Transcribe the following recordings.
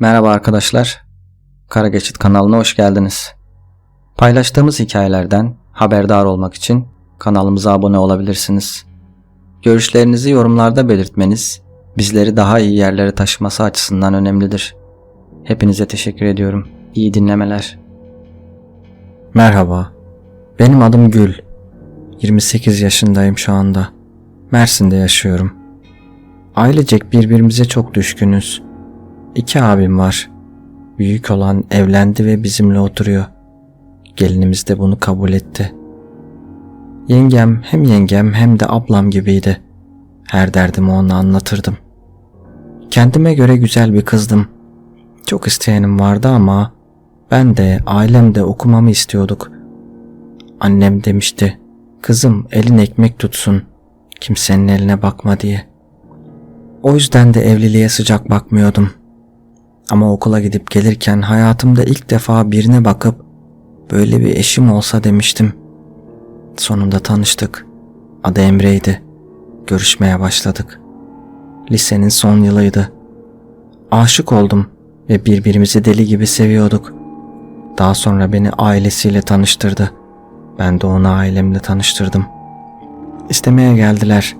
Merhaba arkadaşlar. Kara Geçit kanalına hoş geldiniz. Paylaştığımız hikayelerden haberdar olmak için kanalımıza abone olabilirsiniz. Görüşlerinizi yorumlarda belirtmeniz bizleri daha iyi yerlere taşıması açısından önemlidir. Hepinize teşekkür ediyorum. İyi dinlemeler. Merhaba. Benim adım Gül. 28 yaşındayım şu anda. Mersin'de yaşıyorum. Ailecek birbirimize çok düşkünüz. İki abim var. Büyük olan evlendi ve bizimle oturuyor. Gelinimiz de bunu kabul etti. Yengem hem yengem hem de ablam gibiydi. Her derdimi ona anlatırdım. Kendime göre güzel bir kızdım. Çok isteyenim vardı ama ben de ailem de okumamı istiyorduk. Annem demişti, kızım elin ekmek tutsun, kimsenin eline bakma diye. O yüzden de evliliğe sıcak bakmıyordum.'' Ama okula gidip gelirken hayatımda ilk defa birine bakıp böyle bir eşim olsa demiştim. Sonunda tanıştık. Adı Emre'ydi. Görüşmeye başladık. Lisenin son yılıydı. Aşık oldum ve birbirimizi deli gibi seviyorduk. Daha sonra beni ailesiyle tanıştırdı. Ben de onu ailemle tanıştırdım. İstemeye geldiler.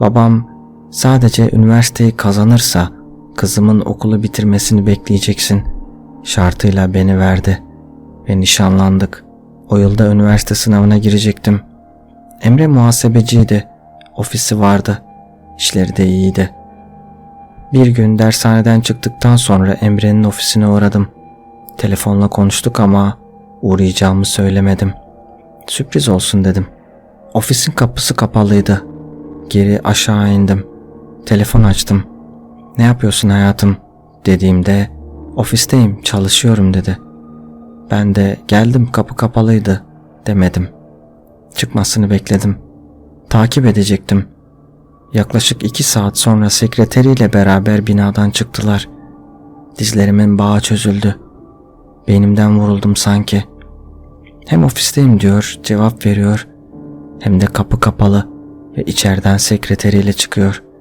Babam sadece üniversiteyi kazanırsa Kızımın okulu bitirmesini bekleyeceksin. Şartıyla beni verdi. Ve nişanlandık. O yılda üniversite sınavına girecektim. Emre muhasebeciydi. Ofisi vardı. İşleri de iyiydi. Bir gün dershaneden çıktıktan sonra Emre'nin ofisine uğradım. Telefonla konuştuk ama uğrayacağımı söylemedim. Sürpriz olsun dedim. Ofisin kapısı kapalıydı. Geri aşağı indim. Telefon açtım. Ne yapıyorsun hayatım dediğimde ofisteyim çalışıyorum dedi. Ben de geldim kapı kapalıydı demedim. Çıkmasını bekledim. Takip edecektim. Yaklaşık iki saat sonra sekreteriyle beraber binadan çıktılar. Dizlerimin bağı çözüldü. Beynimden vuruldum sanki. Hem ofisteyim diyor, cevap veriyor. Hem de kapı kapalı ve içeriden sekreteriyle çıkıyor.''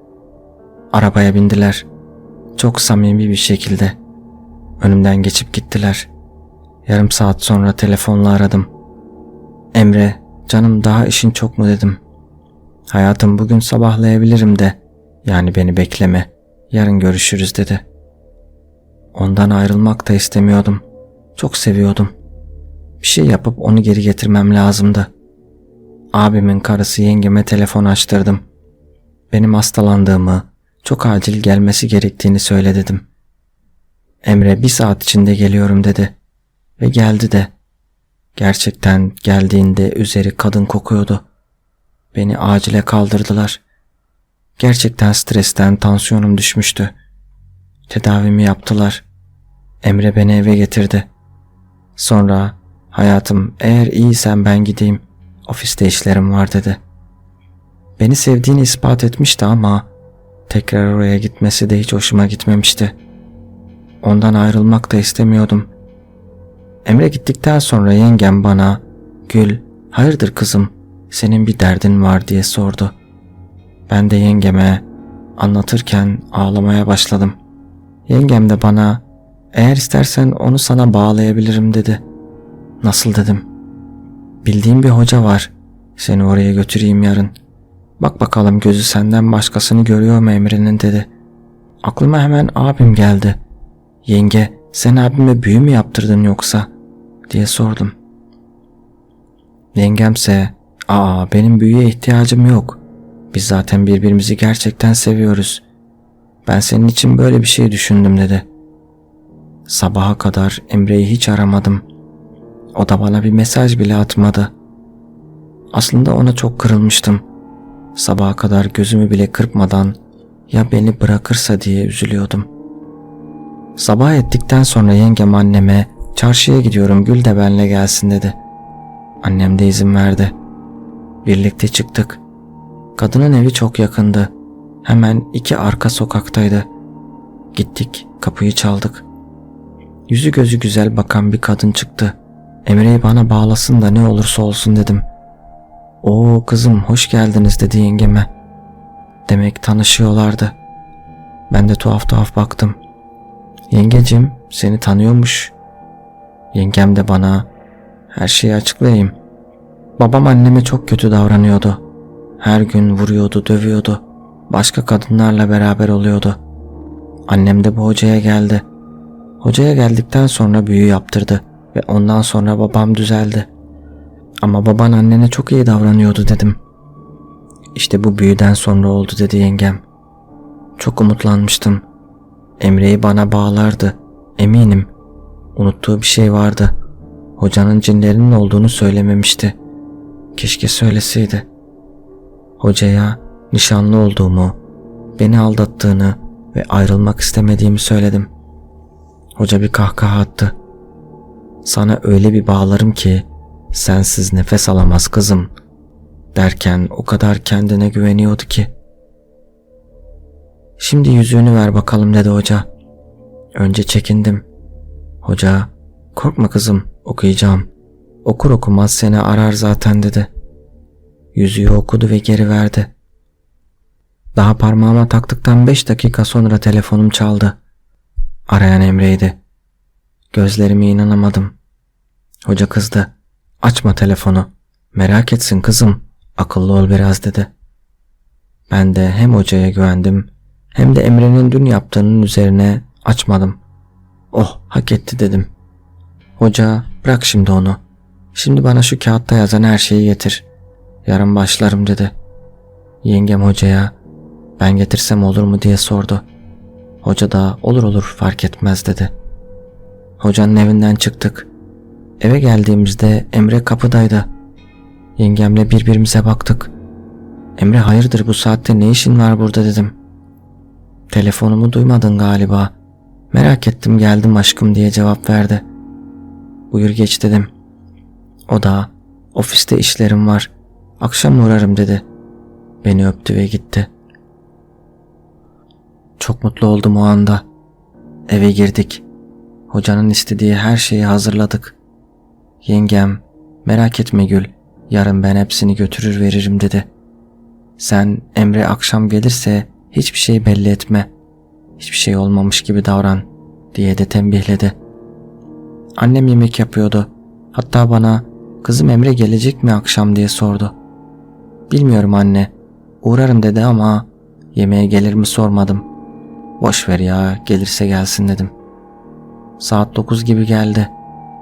Arabaya bindiler. Çok samimi bir şekilde. Önümden geçip gittiler. Yarım saat sonra telefonla aradım. Emre, canım daha işin çok mu dedim. Hayatım bugün sabahlayabilirim de. Yani beni bekleme. Yarın görüşürüz dedi. Ondan ayrılmak da istemiyordum. Çok seviyordum. Bir şey yapıp onu geri getirmem lazımdı. Abimin karısı yengeme telefon açtırdım. Benim hastalandığımı, çok acil gelmesi gerektiğini söyle dedim. Emre bir saat içinde geliyorum dedi. Ve geldi de. Gerçekten geldiğinde üzeri kadın kokuyordu. Beni acile kaldırdılar. Gerçekten stresten tansiyonum düşmüştü. Tedavimi yaptılar. Emre beni eve getirdi. Sonra hayatım eğer iyisen ben gideyim. Ofiste işlerim var dedi. Beni sevdiğini ispat etmişti ama Tekrar oraya gitmesi de hiç hoşuma gitmemişti. Ondan ayrılmak da istemiyordum. Emre gittikten sonra yengem bana Gül, hayırdır kızım, senin bir derdin var diye sordu. Ben de yengeme anlatırken ağlamaya başladım. Yengem de bana eğer istersen onu sana bağlayabilirim dedi. Nasıl dedim. Bildiğim bir hoca var. Seni oraya götüreyim yarın. Bak bakalım gözü senden başkasını görüyor mu Emre'nin dedi. Aklıma hemen abim geldi. Yenge sen abime büyü mü yaptırdın yoksa? diye sordum. Yengemse aa benim büyüye ihtiyacım yok. Biz zaten birbirimizi gerçekten seviyoruz. Ben senin için böyle bir şey düşündüm dedi. Sabaha kadar Emre'yi hiç aramadım. O da bana bir mesaj bile atmadı. Aslında ona çok kırılmıştım. Sabaha kadar gözümü bile kırpmadan ya beni bırakırsa diye üzülüyordum. Sabah ettikten sonra yengem anneme çarşıya gidiyorum Gül de benle gelsin dedi. Annem de izin verdi. Birlikte çıktık. Kadının evi çok yakındı. Hemen iki arka sokaktaydı. Gittik, kapıyı çaldık. Yüzü gözü güzel bakan bir kadın çıktı. Emre'yi bana bağlasın da ne olursa olsun dedim. Oo kızım hoş geldiniz dedi yengeme. Demek tanışıyorlardı. Ben de tuhaf tuhaf baktım. Yengecim seni tanıyormuş. Yengem de bana her şeyi açıklayayım. Babam anneme çok kötü davranıyordu. Her gün vuruyordu, dövüyordu. Başka kadınlarla beraber oluyordu. Annem de bu hocaya geldi. Hocaya geldikten sonra büyü yaptırdı ve ondan sonra babam düzeldi. Ama baban annene çok iyi davranıyordu dedim. İşte bu büyüden sonra oldu dedi yengem. Çok umutlanmıştım. Emre'yi bana bağlardı. Eminim. Unuttuğu bir şey vardı. Hocanın cinlerinin olduğunu söylememişti. Keşke söyleseydi. Hocaya nişanlı olduğumu, beni aldattığını ve ayrılmak istemediğimi söyledim. Hoca bir kahkaha attı. Sana öyle bir bağlarım ki sensiz nefes alamaz kızım derken o kadar kendine güveniyordu ki. Şimdi yüzüğünü ver bakalım dedi hoca. Önce çekindim. Hoca korkma kızım okuyacağım. Okur okumaz seni arar zaten dedi. Yüzüğü okudu ve geri verdi. Daha parmağıma taktıktan beş dakika sonra telefonum çaldı. Arayan Emre'ydi. Gözlerime inanamadım. Hoca kızdı. Açma telefonu. Merak etsin kızım. Akıllı ol biraz dedi. Ben de hem hocaya güvendim hem de Emre'nin dün yaptığının üzerine açmadım. Oh hak etti dedim. Hoca bırak şimdi onu. Şimdi bana şu kağıtta yazan her şeyi getir. Yarın başlarım dedi. Yengem hocaya ben getirsem olur mu diye sordu. Hoca da olur olur fark etmez dedi. Hocanın evinden çıktık. Eve geldiğimizde Emre kapıdaydı. Yengemle birbirimize baktık. Emre hayırdır bu saatte ne işin var burada dedim. Telefonumu duymadın galiba. Merak ettim geldim aşkım diye cevap verdi. Buyur geç dedim. O da ofiste işlerim var. Akşam uğrarım dedi. Beni öptü ve gitti. Çok mutlu oldum o anda. Eve girdik. Hocanın istediği her şeyi hazırladık. Yengem, merak etme Gül, yarın ben hepsini götürür veririm dedi. Sen Emre akşam gelirse hiçbir şey belli etme. Hiçbir şey olmamış gibi davran diye de tembihledi. Annem yemek yapıyordu. Hatta bana kızım Emre gelecek mi akşam diye sordu. Bilmiyorum anne. Uğrarım dedi ama yemeğe gelir mi sormadım. Boş ver ya gelirse gelsin dedim. Saat 9 gibi geldi.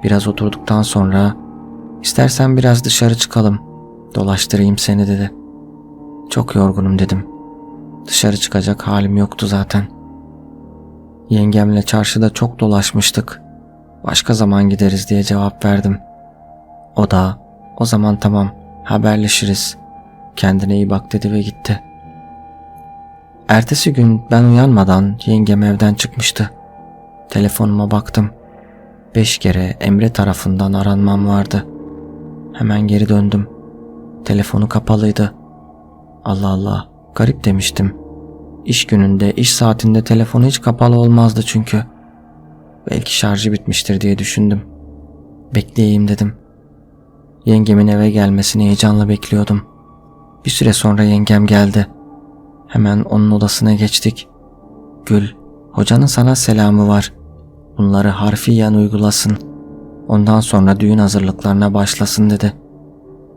Biraz oturduktan sonra istersen biraz dışarı çıkalım. Dolaştırayım seni dedi. Çok yorgunum dedim. Dışarı çıkacak halim yoktu zaten. Yengemle çarşıda çok dolaşmıştık. Başka zaman gideriz diye cevap verdim. O da o zaman tamam haberleşiriz. Kendine iyi bak dedi ve gitti. Ertesi gün ben uyanmadan yengem evden çıkmıştı. Telefonuma baktım. Beş kere Emre tarafından aranmam vardı. Hemen geri döndüm. Telefonu kapalıydı. Allah Allah garip demiştim. İş gününde, iş saatinde telefonu hiç kapalı olmazdı çünkü. Belki şarjı bitmiştir diye düşündüm. Bekleyeyim dedim. Yengemin eve gelmesini heyecanla bekliyordum. Bir süre sonra yengem geldi. Hemen onun odasına geçtik. Gül, hocanın sana selamı var. Bunları harfiyen uygulasın. Ondan sonra düğün hazırlıklarına başlasın dedi.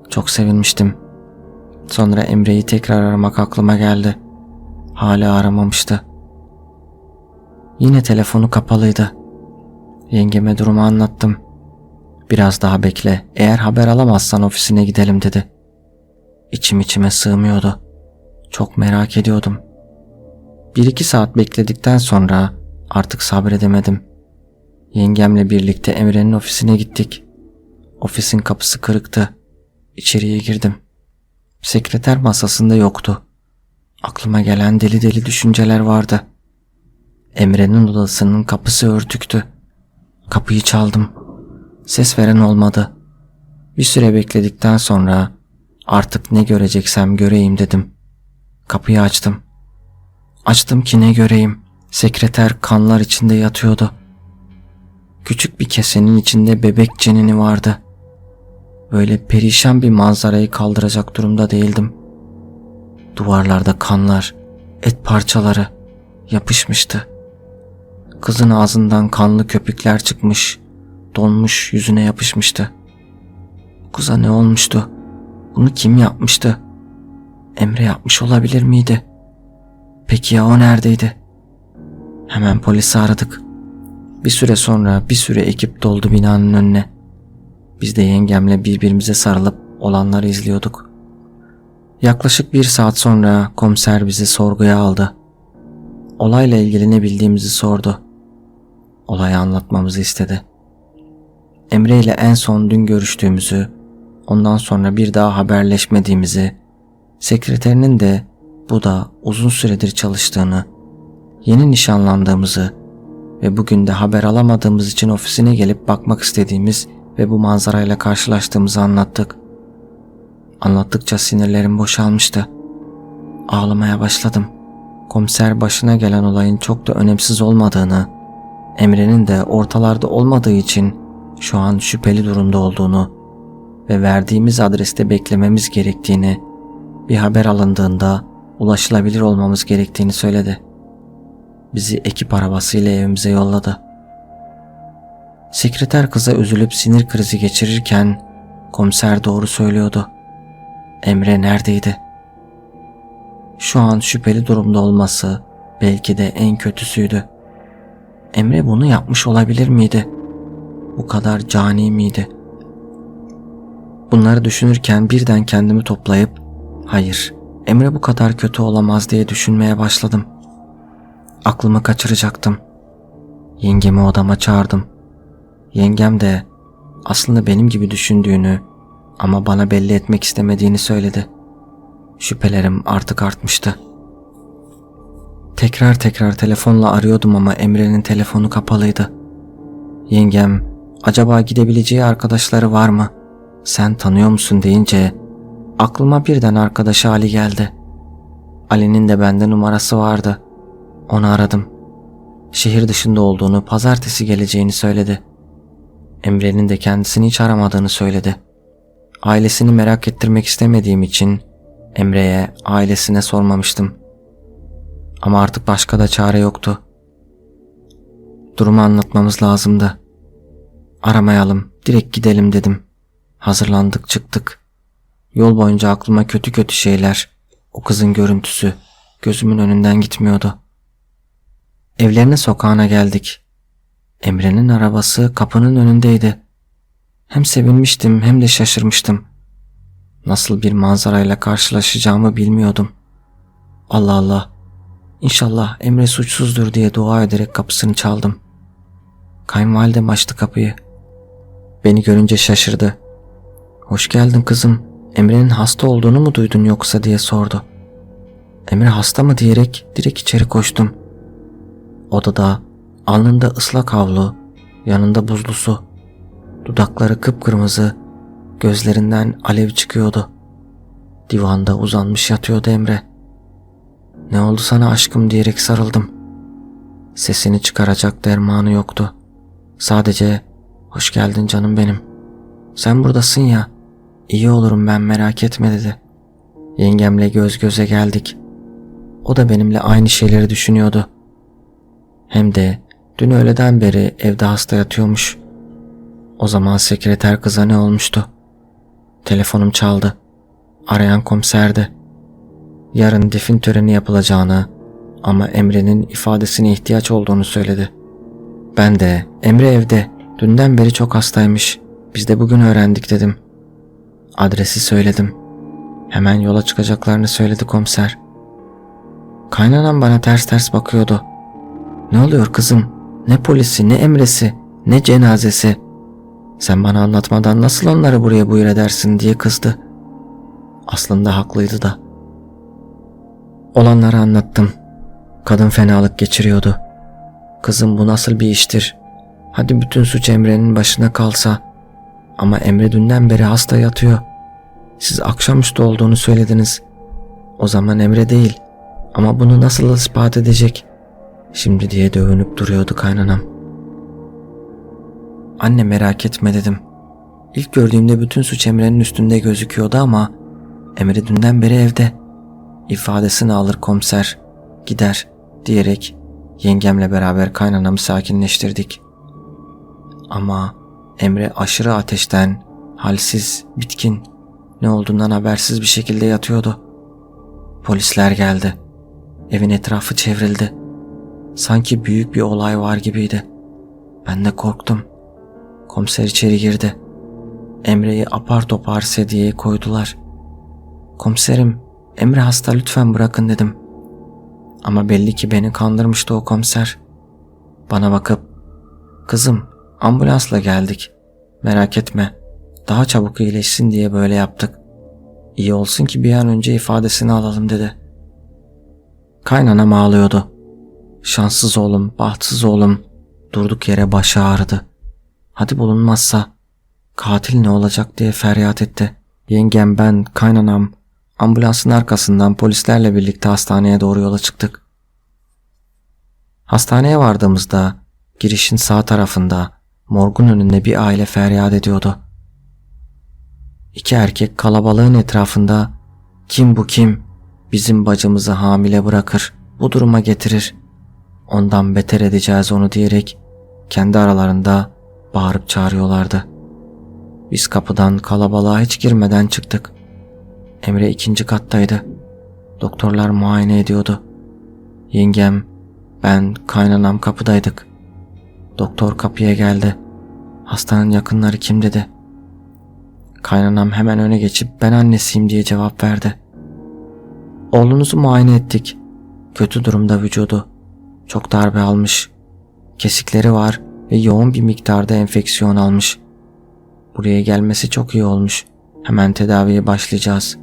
Çok sevinmiştim. Sonra Emre'yi tekrar aramak aklıma geldi. Hala aramamıştı. Yine telefonu kapalıydı. Yengeme durumu anlattım. Biraz daha bekle. Eğer haber alamazsan ofisine gidelim dedi. İçim içime sığmıyordu. Çok merak ediyordum. Bir iki saat bekledikten sonra artık sabredemedim. Yengemle birlikte Emre'nin ofisine gittik. Ofisin kapısı kırıktı. İçeriye girdim. Sekreter masasında yoktu. Aklıma gelen deli deli düşünceler vardı. Emre'nin odasının kapısı örtüktü. Kapıyı çaldım. Ses veren olmadı. Bir süre bekledikten sonra artık ne göreceksem göreyim dedim. Kapıyı açtım. Açtım ki ne göreyim. Sekreter kanlar içinde yatıyordu. Küçük bir kesenin içinde bebek cenini vardı. Böyle perişan bir manzarayı kaldıracak durumda değildim. Duvarlarda kanlar, et parçaları yapışmıştı. Kızın ağzından kanlı köpükler çıkmış, donmuş yüzüne yapışmıştı. Kıza ne olmuştu? Bunu kim yapmıştı? Emre yapmış olabilir miydi? Peki ya o neredeydi? Hemen polisi aradık. Bir süre sonra bir süre ekip doldu binanın önüne. Biz de yengemle birbirimize sarılıp olanları izliyorduk. Yaklaşık bir saat sonra komiser bizi sorguya aldı. Olayla ilgili ne bildiğimizi sordu. Olayı anlatmamızı istedi. Emre ile en son dün görüştüğümüzü, ondan sonra bir daha haberleşmediğimizi, sekreterinin de bu da uzun süredir çalıştığını, yeni nişanlandığımızı ve bugün de haber alamadığımız için ofisine gelip bakmak istediğimiz ve bu manzarayla karşılaştığımızı anlattık. Anlattıkça sinirlerim boşalmıştı. Ağlamaya başladım. Komiser başına gelen olayın çok da önemsiz olmadığını, Emre'nin de ortalarda olmadığı için şu an şüpheli durumda olduğunu ve verdiğimiz adreste beklememiz gerektiğini, bir haber alındığında ulaşılabilir olmamız gerektiğini söyledi. Bizi ekip arabasıyla evimize yolladı. Sekreter kıza üzülüp sinir krizi geçirirken komiser doğru söylüyordu. Emre neredeydi? Şu an şüpheli durumda olması belki de en kötüsüydü. Emre bunu yapmış olabilir miydi? Bu kadar cani miydi? Bunları düşünürken birden kendimi toplayıp hayır Emre bu kadar kötü olamaz diye düşünmeye başladım. Aklımı kaçıracaktım. Yengemi odama çağırdım. Yengem de aslında benim gibi düşündüğünü ama bana belli etmek istemediğini söyledi. Şüphelerim artık artmıştı. Tekrar tekrar telefonla arıyordum ama Emre'nin telefonu kapalıydı. Yengem, acaba gidebileceği arkadaşları var mı? Sen tanıyor musun deyince aklıma birden arkadaşı Ali geldi. Ali'nin de bende numarası vardı. Onu aradım. Şehir dışında olduğunu, pazartesi geleceğini söyledi. Emre'nin de kendisini hiç aramadığını söyledi. Ailesini merak ettirmek istemediğim için Emre'ye ailesine sormamıştım. Ama artık başka da çare yoktu. Durumu anlatmamız lazımdı. Aramayalım, direkt gidelim dedim. Hazırlandık çıktık. Yol boyunca aklıma kötü kötü şeyler, o kızın görüntüsü gözümün önünden gitmiyordu. Evlerine sokağına geldik. Emre'nin arabası kapının önündeydi. Hem sevinmiştim hem de şaşırmıştım. Nasıl bir manzarayla karşılaşacağımı bilmiyordum. Allah Allah. İnşallah Emre suçsuzdur diye dua ederek kapısını çaldım. Kayınvalidem açtı kapıyı. Beni görünce şaşırdı. Hoş geldin kızım. Emre'nin hasta olduğunu mu duydun yoksa diye sordu. Emre hasta mı diyerek direkt içeri koştum. Odada alnında ıslak havlu, yanında buzlu su. Dudakları kıpkırmızı, gözlerinden alev çıkıyordu. Divanda uzanmış yatıyordu Emre. Ne oldu sana aşkım diyerek sarıldım. Sesini çıkaracak dermanı yoktu. Sadece hoş geldin canım benim. Sen buradasın ya. İyi olurum ben merak etme dedi. Yengemle göz göze geldik. O da benimle aynı şeyleri düşünüyordu. Hem de dün öğleden beri evde hasta yatıyormuş. O zaman sekreter kıza ne olmuştu? Telefonum çaldı. Arayan komiserdi. Yarın defin töreni yapılacağını ama Emre'nin ifadesine ihtiyaç olduğunu söyledi. Ben de Emre evde dünden beri çok hastaymış. Biz de bugün öğrendik dedim. Adresi söyledim. Hemen yola çıkacaklarını söyledi komiser. Kaynanan bana ters ters bakıyordu. Ne oluyor kızım? Ne polisi, ne emresi, ne cenazesi. Sen bana anlatmadan nasıl onları buraya buyur edersin diye kızdı. Aslında haklıydı da. Olanları anlattım. Kadın fenalık geçiriyordu. Kızım bu nasıl bir iştir? Hadi bütün suç Emre'nin başına kalsa. Ama Emre dünden beri hasta yatıyor. Siz akşamüstü olduğunu söylediniz. O zaman Emre değil. Ama bunu nasıl ispat edecek? Şimdi diye dövünüp duruyordu kaynanam. Anne merak etme dedim. İlk gördüğümde bütün suç Emre'nin üstünde gözüküyordu ama Emre dünden beri evde. İfadesini alır komiser, gider diyerek yengemle beraber kaynanamı sakinleştirdik. Ama Emre aşırı ateşten, halsiz, bitkin, ne olduğundan habersiz bir şekilde yatıyordu. Polisler geldi. Evin etrafı çevrildi. Sanki büyük bir olay var gibiydi. Ben de korktum. Komiser içeri girdi. Emre'yi apar topar sedyeye koydular. Komiserim, Emre hasta lütfen bırakın dedim. Ama belli ki beni kandırmıştı o komiser. Bana bakıp, kızım ambulansla geldik. Merak etme, daha çabuk iyileşsin diye böyle yaptık. İyi olsun ki bir an önce ifadesini alalım dedi. Kaynanam ağlıyordu. Şanssız oğlum, bahtsız oğlum. Durduk yere başı ağrıdı. Hadi bulunmazsa katil ne olacak diye feryat etti. Yengem ben, kaynanam ambulansın arkasından polislerle birlikte hastaneye doğru yola çıktık. Hastaneye vardığımızda girişin sağ tarafında morgun önünde bir aile feryat ediyordu. İki erkek kalabalığın etrafında kim bu kim bizim bacımızı hamile bırakır bu duruma getirir ondan beter edeceğiz onu diyerek kendi aralarında bağırıp çağırıyorlardı. Biz kapıdan kalabalığa hiç girmeden çıktık. Emre ikinci kattaydı. Doktorlar muayene ediyordu. Yengem, ben, kaynanam kapıdaydık. Doktor kapıya geldi. Hastanın yakınları kim dedi. Kaynanam hemen öne geçip ben annesiyim diye cevap verdi. Oğlunuzu muayene ettik. Kötü durumda vücudu. Çok darbe almış. Kesikleri var ve yoğun bir miktarda enfeksiyon almış. Buraya gelmesi çok iyi olmuş. Hemen tedaviye başlayacağız.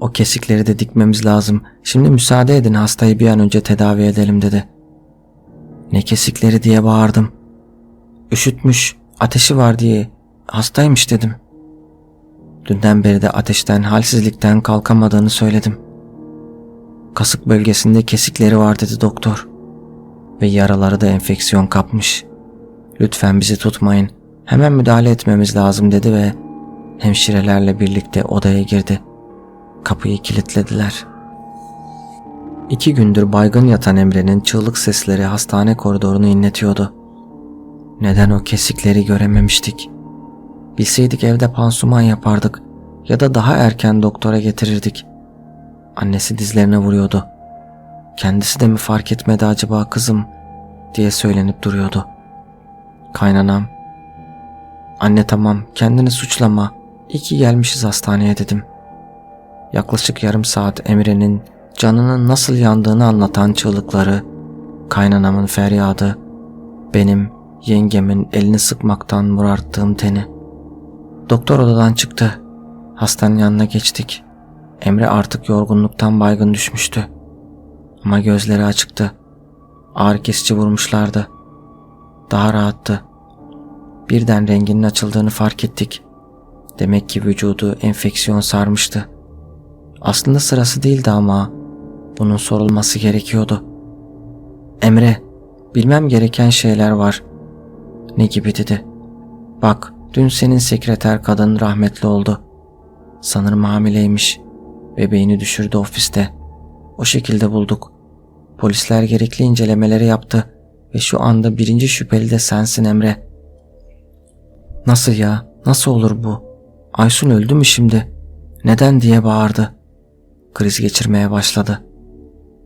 O kesikleri de dikmemiz lazım. Şimdi müsaade edin hastayı bir an önce tedavi edelim dedi. Ne kesikleri diye bağırdım. Üşütmüş, ateşi var diye hastaymış dedim. Dünden beri de ateşten, halsizlikten kalkamadığını söyledim. Kasık bölgesinde kesikleri var dedi doktor. Ve yaraları da enfeksiyon kapmış. Lütfen bizi tutmayın. Hemen müdahale etmemiz lazım dedi ve hemşirelerle birlikte odaya girdi. Kapıyı kilitlediler. İki gündür baygın yatan Emre'nin çığlık sesleri hastane koridorunu inletiyordu. Neden o kesikleri görememiştik? Bilseydik evde pansuman yapardık ya da daha erken doktora getirirdik. Annesi dizlerine vuruyordu. Kendisi de mi fark etmedi acaba kızım diye söylenip duruyordu. Kaynanam, anne tamam kendini suçlama, iyi ki gelmişiz hastaneye dedim. Yaklaşık yarım saat Emre'nin canının nasıl yandığını anlatan çığlıkları, kaynanamın feryadı, benim yengemin elini sıkmaktan murarttığım teni. Doktor odadan çıktı. Hastanın yanına geçtik. Emre artık yorgunluktan baygın düşmüştü. Ama gözleri açıktı. Ağrı kesici vurmuşlardı. Daha rahattı. Birden renginin açıldığını fark ettik. Demek ki vücudu enfeksiyon sarmıştı. Aslında sırası değildi ama bunun sorulması gerekiyordu. Emre, bilmem gereken şeyler var. Ne gibi dedi. Bak, dün senin sekreter kadın rahmetli oldu. Sanırım hamileymiş. Bebeğini düşürdü ofiste. O şekilde bulduk. Polisler gerekli incelemeleri yaptı ve şu anda birinci şüpheli de sensin Emre. Nasıl ya? Nasıl olur bu? Aysun öldü mü şimdi? Neden diye bağırdı. Kriz geçirmeye başladı.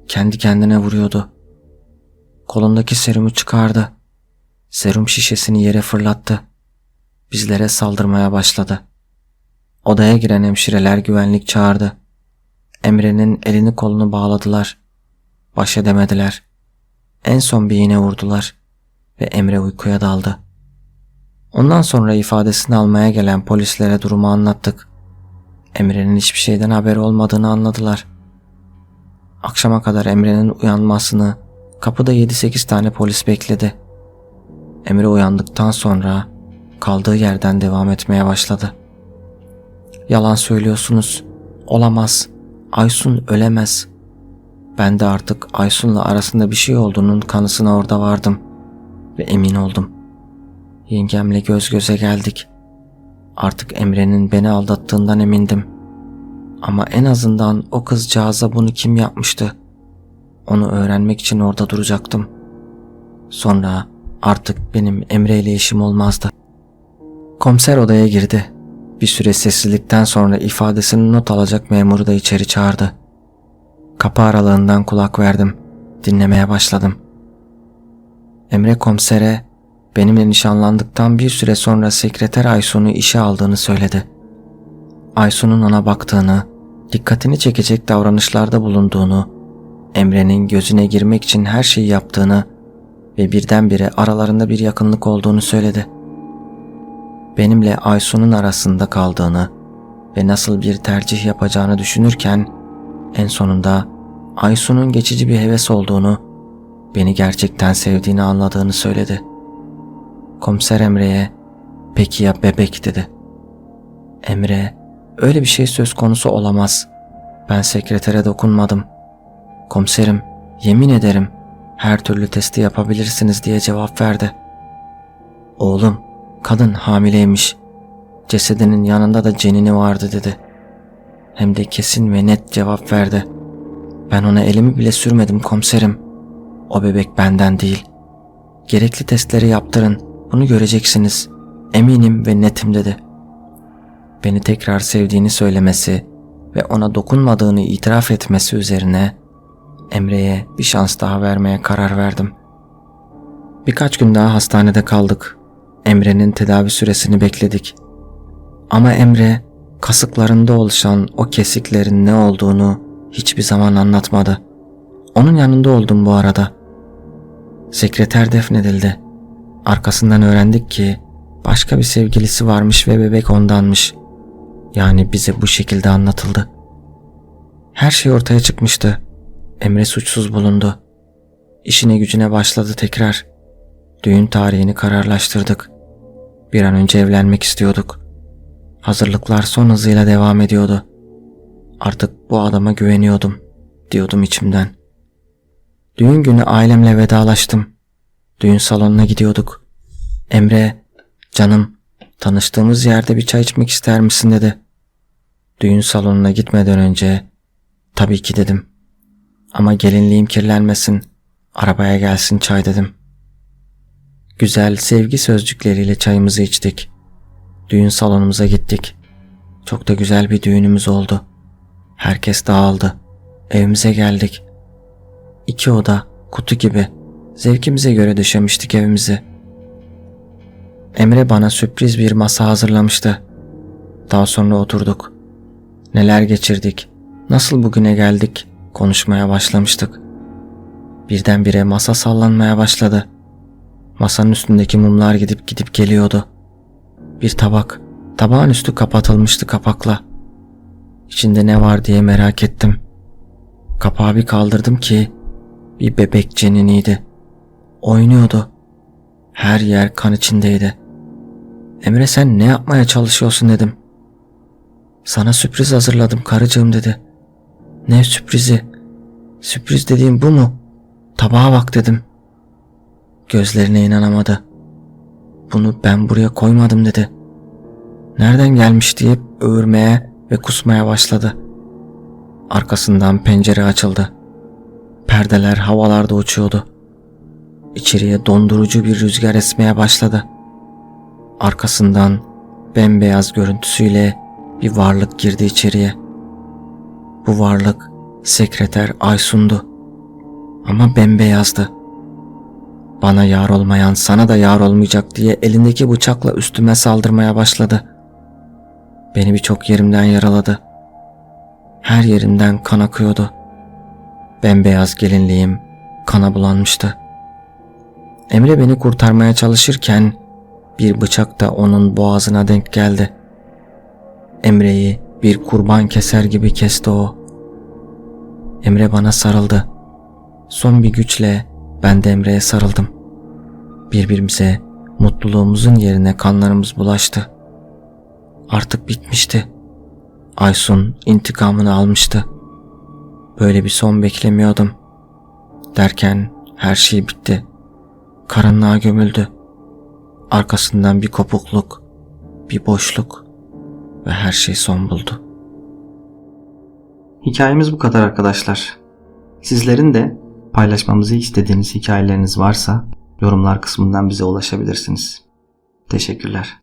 Kendi kendine vuruyordu. Kolundaki serumu çıkardı. Serum şişesini yere fırlattı. Bizlere saldırmaya başladı. Odaya giren hemşireler güvenlik çağırdı. Emre'nin elini kolunu bağladılar. Baş edemediler. En son bir iğne vurdular ve Emre uykuya daldı. Ondan sonra ifadesini almaya gelen polislere durumu anlattık. Emre'nin hiçbir şeyden haberi olmadığını anladılar. Akşama kadar Emre'nin uyanmasını kapıda 7-8 tane polis bekledi. Emre uyandıktan sonra kaldığı yerden devam etmeye başladı. Yalan söylüyorsunuz. Olamaz. Aysun ölemez. Ben de artık Aysun'la arasında bir şey olduğunun kanısına orada vardım ve emin oldum. Yengemle göz göze geldik. Artık Emre'nin beni aldattığından emindim. Ama en azından o kızcağıza bunu kim yapmıştı? onu öğrenmek için orada duracaktım. Sonra artık benim Emre ile işim olmazdı. Komiser odaya girdi. Bir süre sessizlikten sonra ifadesini not alacak memuru da içeri çağırdı. Kapı aralığından kulak verdim. Dinlemeye başladım. Emre komisere benimle nişanlandıktan bir süre sonra sekreter Aysun'u işe aldığını söyledi. Aysun'un ona baktığını, dikkatini çekecek davranışlarda bulunduğunu, Emre'nin gözüne girmek için her şeyi yaptığını ve birdenbire aralarında bir yakınlık olduğunu söyledi. Benimle Aysun'un arasında kaldığını ve nasıl bir tercih yapacağını düşünürken en sonunda Aysun'un geçici bir heves olduğunu, beni gerçekten sevdiğini anladığını söyledi. Komiser Emre'ye peki ya bebek dedi. Emre öyle bir şey söz konusu olamaz. Ben sekretere dokunmadım. Komiserim yemin ederim her türlü testi yapabilirsiniz diye cevap verdi. Oğlum kadın hamileymiş. Cesedinin yanında da cenini vardı dedi. Hem de kesin ve net cevap verdi. Ben ona elimi bile sürmedim komiserim. O bebek benden değil. Gerekli testleri yaptırın. Bunu göreceksiniz. Eminim ve netim dedi. Beni tekrar sevdiğini söylemesi ve ona dokunmadığını itiraf etmesi üzerine Emre'ye bir şans daha vermeye karar verdim. Birkaç gün daha hastanede kaldık. Emre'nin tedavi süresini bekledik. Ama Emre kasıklarında oluşan o kesiklerin ne olduğunu hiçbir zaman anlatmadı. Onun yanında oldum bu arada. Sekreter defnedildi. Arkasından öğrendik ki başka bir sevgilisi varmış ve bebek ondanmış. Yani bize bu şekilde anlatıldı. Her şey ortaya çıkmıştı. Emre suçsuz bulundu. İşine gücüne başladı tekrar. Düğün tarihini kararlaştırdık. Bir an önce evlenmek istiyorduk. Hazırlıklar son hızıyla devam ediyordu. Artık bu adama güveniyordum, diyordum içimden. Düğün günü ailemle vedalaştım. Düğün salonuna gidiyorduk. Emre, canım, tanıştığımız yerde bir çay içmek ister misin dedi. Düğün salonuna gitmeden önce, tabii ki dedim. Ama gelinliğim kirlenmesin, arabaya gelsin çay dedim. Güzel sevgi sözcükleriyle çayımızı içtik. Düğün salonumuza gittik. Çok da güzel bir düğünümüz oldu. Herkes dağıldı. Evimize geldik. İki oda, kutu gibi. Zevkimize göre döşemiştik evimizi. Emre bana sürpriz bir masa hazırlamıştı. Daha sonra oturduk. Neler geçirdik, nasıl bugüne geldik konuşmaya başlamıştık. Birdenbire masa sallanmaya başladı. Masanın üstündeki mumlar gidip gidip geliyordu. Bir tabak, tabağın üstü kapatılmıştı kapakla. İçinde ne var diye merak ettim. Kapağı bir kaldırdım ki bir bebek ceniniydi. Oynuyordu. Her yer kan içindeydi. Emre sen ne yapmaya çalışıyorsun dedim. Sana sürpriz hazırladım karıcığım dedi. Ne sürprizi? Sürpriz dediğim bu mu? Tabağa bak dedim. Gözlerine inanamadı. Bunu ben buraya koymadım dedi. Nereden gelmiş diye öğürmeye ve kusmaya başladı. Arkasından pencere açıldı. Perdeler havalarda uçuyordu. İçeriye dondurucu bir rüzgar esmeye başladı. Arkasından bembeyaz görüntüsüyle bir varlık girdi içeriye. Bu varlık sekreter Aysun'du. Ama bembeyazdı. Bana yar olmayan sana da yar olmayacak diye elindeki bıçakla üstüme saldırmaya başladı. Beni birçok yerimden yaraladı. Her yerimden kan akıyordu. Bembeyaz gelinliğim kana bulanmıştı. Emre beni kurtarmaya çalışırken bir bıçak da onun boğazına denk geldi. Emre'yi bir kurban keser gibi kesti o. Emre bana sarıldı. Son bir güçle ben de Emre'ye sarıldım. Birbirimize mutluluğumuzun yerine kanlarımız bulaştı. Artık bitmişti. Aysun intikamını almıştı. Böyle bir son beklemiyordum. Derken her şey bitti. Karanlığa gömüldü. Arkasından bir kopukluk, bir boşluk ve her şey son buldu. Hikayemiz bu kadar arkadaşlar. Sizlerin de Paylaşmamızı istediğiniz hikayeleriniz varsa yorumlar kısmından bize ulaşabilirsiniz. Teşekkürler.